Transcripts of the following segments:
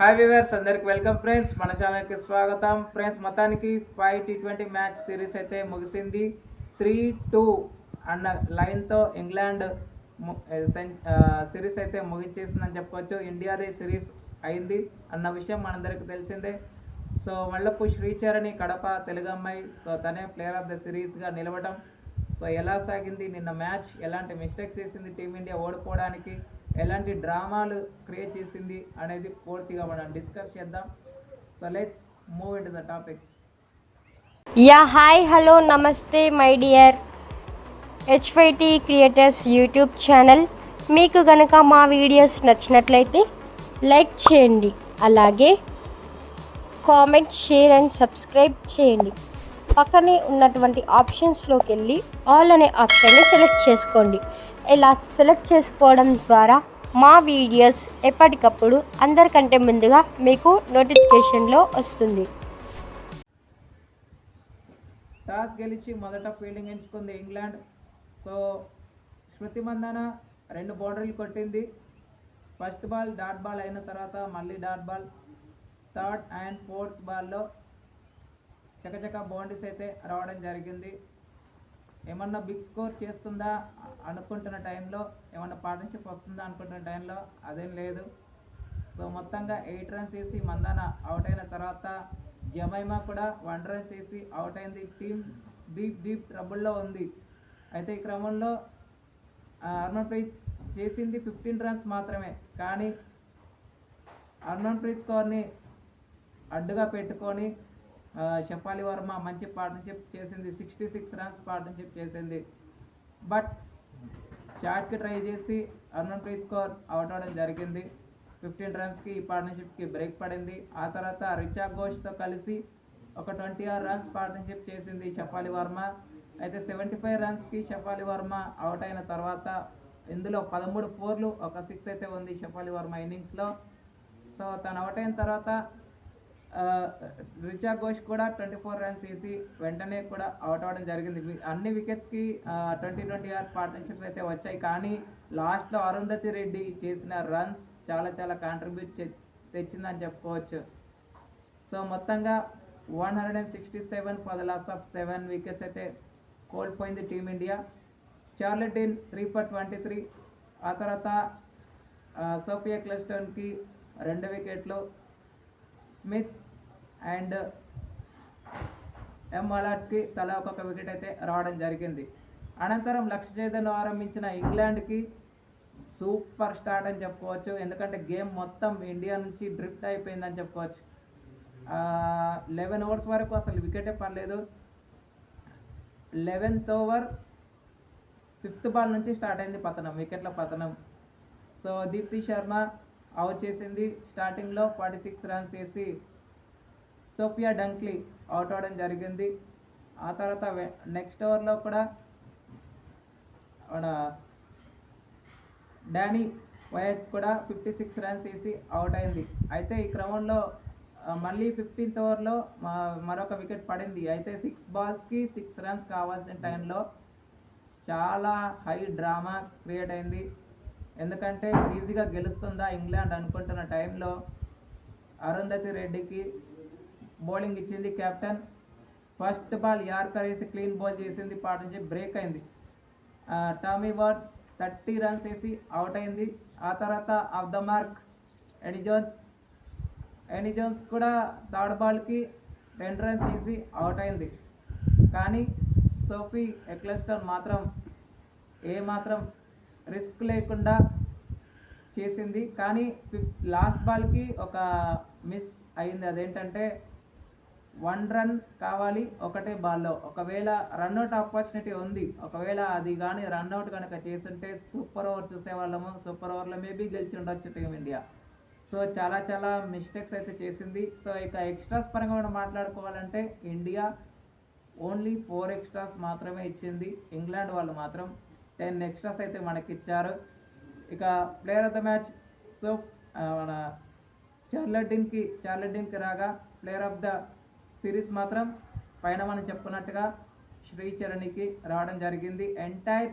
Hi viewers అందరికి welcome friends మన ఛానల్కి స్వాగతం. ఫ్రెండ్స్ మొత్తానికి five T twenty match series అయితే ముగిసింది. త్రీ టూ అన్న లైన్తో ఇంగ్లాండ్ సిరీస్ అయితే ముగించేసిందని చెప్పుకోవచ్చు ఇండియాది సిరీస్ అయింది అన్న విషయం మనందరికీ తెలిసిందే. సో మళ్ళప్పు శ్రీచరణి కడప తెలుగు అమ్మాయి. సో తనే ప్లేయర్ ఆఫ్ ద సిరీస్గా నిలవడం. సో ఎలా సాగింది? నిన్న మ్యాచ్ ఎలాంటి మిస్టేక్స్ చేసింది టీమిండియా ఓడిపోవడానికి? ఎలాంటి డ్రామాలు క్రియేట్ చేసింది అనేది పూర్తిగా మనం డిస్కస్ చేద్దాం. So let's move in the topic yeah hi hello నమస్తే my dear HYT creators YouTube channel. మీకు గనక మా వీడియోస్ నచ్చినట్లయితే లైక్ చేయండి. అలాగే కామెంట్ షేర్ అండ్ సబ్స్క్రైబ్ చేయండి. పక్కనే ఉన్నటువంటి ఆప్షన్స్లోకి వెళ్ళి ఆల్ అనే ఆప్షన్ని సెలెక్ట్ చేసుకోండి. ఇలా సెలెక్ట్ చేసుకోవడం ద్వారా మా వీడియోస్ ఎప్పటికప్పుడు అందరికంటే ముందుగా మీకు నోటిఫికేషన్లో వస్తుంది. టాస్ గెలిచి మొదట ఫీల్డింగ్ ఎంచుకుంది ఇంగ్లాండ్. సో శృతి మందన రెండు బౌండరీలు కొట్టింది. ఫస్ట్ బాల్ డాట్ బాల్ అయిన తర్వాత మళ్ళీ dot ball third and fourth బాల్లో చకచక బౌండరీస్ అయితే రావడం జరిగింది. ఏమన్నా బిగ్ స్కోర్ చేస్తుందా అనుకుంటున్న టైంలో ఏమన్నా పార్ట్నర్షిప్ వస్తుందా అనుకుంటున్న టైంలో అదేం లేదు. సో మొత్తంగా ఎయిట్ రన్స్ వేసి మందాన అవుట్ అయిన తర్వాత జమైమా కూడా వన్ రన్స్ చేసి అవుట్ అయింది. టీమ్ డీప్ డీప్ ట్రబుల్లో ఉంది. అయితే ఈ క్రమంలో ఆ, హర్మన్ప్రీత్ చేసింది ఫిఫ్టీన్ రన్స్ మాత్రమే. కానీ హర్మన్ప్రీత్ కౌర్ని అడ్డుగా పెట్టుకొని చెప్పాలి షఫాలి వర్మ మంచి పార్ట్నర్షిప్ చేసింది సిక్స్టీ సిక్స్ రన్స్ పార్ట్నర్షిప్ చేసింది. బట్ షార్ట్కి ట్రై చేసి హర్మన్ప్రీత్ కౌర్ అవుట్ అవడం జరిగింది ఫిఫ్టీన్ రన్స్కి ఈ పార్ట్నర్షిప్కి బ్రేక్ పడింది. ఆ తర్వాత రిచా ఘోష్తో కలిసి ఒక ట్వంటీ ఆర్ రన్స్ పార్ట్నర్షిప్ చేసింది షఫాలి వర్మ. అయితే సెవెంటీ ఫైవ్ రన్స్కి షఫాలి వర్మ అవుట్ అయిన తర్వాత ఇందులో పదమూడు ఫోర్లు ఒక సిక్స్ అయితే ఉంది షఫాలి వర్మ ఇన్నింగ్స్లో సో తను అవుట్ అయిన తర్వాత రిచా ఘోష్ కూడా ట్వంటీ ఫోర్ రన్స్ తీసి వెంటనే కూడా అవుట్ అవ్వడం జరిగింది. అన్ని వికెట్స్కి ట్వంటీ ట్వంటీ ఆర్ పార్ట్నర్షిప్స్ అయితే వచ్చాయి. కానీ లాస్ట్లో అరుంధతి రెడ్డి చేసిన రన్స్ చాలా చాలా కాంట్రిబ్యూట్ తెచ్చిందని చెప్పుకోవచ్చు. సో మొత్తంగా one hundred and sixty seven for the loss of seven wickets అయితే కోల్పోయింది team India Charlie Dean three for twenty three ఆ తర్వాత సోఫియా క్లస్టన్కి రెండు వికెట్లు స్మిత్ అండ్ ఎం అలాట్కి తలా ఒక్కొక్క వికెట్ అయితే రావడం జరిగింది. అనంతరం లక్ష్య చైతన్యం ఆరంభించిన ఇంగ్లాండ్కి సూపర్ స్టార్ట్ అని చెప్పుకోవచ్చు. ఎందుకంటే గేమ్ మొత్తం ఇండియా నుంచి డ్రిఫ్ట్ అయిపోయిందని చెప్పుకోవచ్చు. లెవెన్ ఓవర్స్ వరకు అసలు వికెటే పడలేదు. లెవెన్త్ ఓవర్ ఫిఫ్త్ బాల్ నుంచి స్టార్ట్ అయింది పతనం వికెట్ల పతనం. సో దీప్తి శర్మ అవుట్ చేసింది. స్టార్టింగ్లో ఫార్టీ సిక్స్ రన్స్ వేసి సోఫియా డంక్లీ అవుట్ అవడం జరిగింది. ఆ తర్వాత నెక్స్ట్ ఓవర్లో కూడా డానీ వయస్ కూడా ఫిఫ్టీ సిక్స్ రన్స్ వేసి అవుట్ అయింది. అయితే ఈ క్రమంలో మళ్ళీ ఫిఫ్టీన్త్ ఓవర్లో మరొక వికెట్ పడింది. అయితే సిక్స్ బాల్స్కి సిక్స్ రన్స్ కావాల్సిన టైంలో చాలా హై డ్రామా క్రియేట్ అయింది. ఎందుకంటే ఈజీగా గెలుస్తుందా ఇంగ్లాండ్ అనుకుంటున్న టైంలో అరుంధతి రెడ్డికి బౌలింగ్ ఇచ్చింది కెప్టెన్. ఫస్ట్ బాల్ యార్కర్ వేసి క్లీన్ బౌల్ చేసింది పార్ట్నర్షిప్ బ్రేక్ అయింది. టామీ వాట్ థర్టీ రన్స్ వేసి అవుట్ అయింది. ఆ తర్వాత ఆఫ్ ద మార్క్ ఎడి జోన్స్. ఎనీ జోన్స్ కూడా థర్డ్ బాల్కి టెన్ రన్స్ వేసి అవుట్ అయింది. కానీ సోఫీ ఎక్లెస్టన్ మాత్రం ఏ మాత్రం రిస్క్ లేకుండా చేసింది. కానీ ఫిఫ్ లాస్ట్ బాల్కి ఒక మిస్ అయింది. అదేంటంటే వన్ రన్ కావాలి ఒకటే బాల్లో. ఒకవేళ రన్అట్ ఆపర్చునిటీ ఉంది. ఒకవేళ అది కానీ రన్అట్ కనుక చేస్తుంటే సూపర్ ఓవర్ చూసేవాళ్ళము. సూపర్ ఓవర్లో మేబీ గెలిచి ఉండొచ్చు టీమిండియా సో చాలా చాలా మిస్టేక్స్ అయితే చేసింది. సో ఇక ఎక్స్ట్రాస్ పరంగా మనం మాట్లాడుకోవాలంటే ఇండియా ఓన్లీ ఫోర్ ఎక్స్ట్రాస్ మాత్రమే ఇచ్చింది. ఇంగ్లాండ్ వాళ్ళు మాత్రం టెన్ ఎక్స్ట్రాస్ అయితే మనకి ఇచ్చారు ఇక player of the match so మన చార్లెడ్డిన్కి చార్లెడ్డిన్కి రాగా ప్లేయర్ ఆఫ్ ద సిరీస్ మాత్రం పైన మనం చెప్పుకున్నట్టుగా శ్రీచరణికి రావడం జరిగింది. ఎంటైర్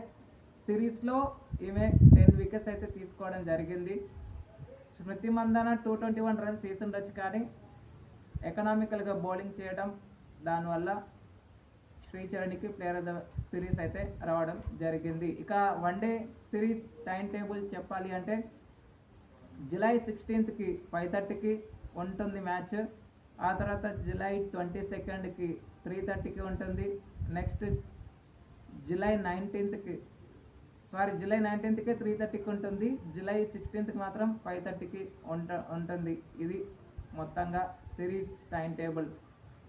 సిరీస్లో ఈమె టెన్ వికెట్స్ అయితే తీసుకోవడం జరిగింది. Smriti Mandhana two twenty one runs తీసుండొచ్చు కానీ ఎకనామికల్గా బౌలింగ్ చేయడం దానివల్ల శ్రీచరణికి ప్లేయర్ ఆఫ్ ద సిరీస్ అయితే రావడం జరిగింది. ఇక వన్డే సిరీస్ టైం టేబుల్ చెప్పాలి అంటే జులై సిక్స్టీన్త్కి ఫైవ్ థర్టీకి ఉంటుంది మ్యాచ్. ఆ తర్వాత జులై ట్వంటీ సెకండ్కి త్రీ థర్టీకి ఉంటుంది. నెక్స్ట్ జులై నైన్టీన్త్కి సారీ జూలై నైన్టీన్త్కి త్రీ థర్టీకి ఉంటుంది. జూలై సిక్స్టీన్త్కి మాత్రం ఫైవ్ థర్టీకి ఉంట ఉంటుంది. ఇది మొత్తంగా series time table.